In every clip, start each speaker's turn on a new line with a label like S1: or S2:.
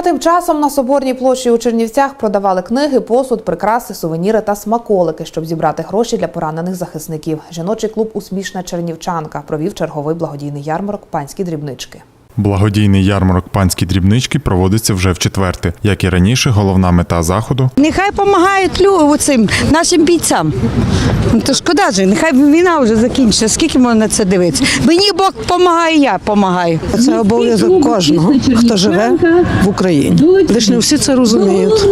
S1: А тим часом на соборній площі у Чернівцях продавали книги, посуд, прикраси, сувеніри та смаколики, щоб зібрати гроші для поранених захисників. Жіночий клуб Усмішна Чернівчанка провів черговий благодійний ярмарок панські дрібнички.
S2: Благодійний ярмарок панські дрібнички проводиться вже в четверте. Як і раніше, головна мета заходу
S3: Нехай допомагають цим нашим бійцям. Ну, то шкода ж, нехай війна вже закінчиться. Скільки можна на це дивитися? Мені Бог допомагає, я допомагаю.
S4: Це обов'язок кожного, хто живе в Україні. Лише не всі це розуміють.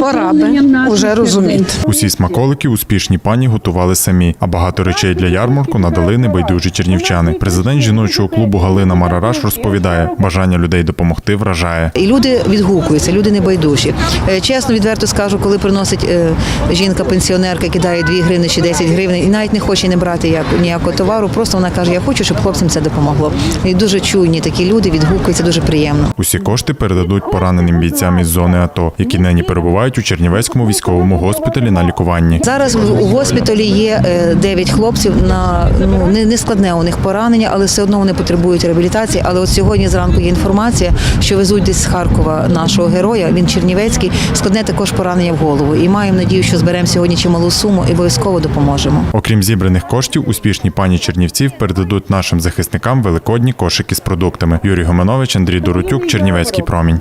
S4: Пора би вже розуміти.
S2: усі смаколики успішні пані готували самі, а багато речей для ярмарку надали небайдужі чернівчани. Президент жіночого клубу Галина Марараш розповідає, бажання людей допомогти вражає.
S5: І люди відгукуються, люди не байдужі. Е, Чесно, відверто скажу, коли приносить е, жінка-пенсіонерка, кидає 2 гривни чи 10 гривень, і навіть не хоче не брати ніякого товару, просто вона каже, я хочу, щоб хлопцям це допомогло. І дуже чуйні такі люди відгукуються дуже приємно.
S2: Усі кошти передадуть пораненим бійцям із зони АТО, які нині перебувають у Чернівецькому військовому госпіталі на лікуванні.
S5: Зараз в- у госпіталі є 9 хлопців на ну не, не складне у них поранення, але все одно вони потребують реабілітації. Але от сьогодні зранку є інформація, що везуть десь з Харкова нашого героя. Він Чернівецький, складне також поранення в голову. І маємо надію, що зберемо сьогодні чималу суму і обов'язково допоможемо.
S2: Окрім зібраних коштів, успішні пані Чернівців передадуть нашим захисникам великодні кошики з продуктами. Юрій Гоманович, Андрій Доротюк, Чернівецький промінь.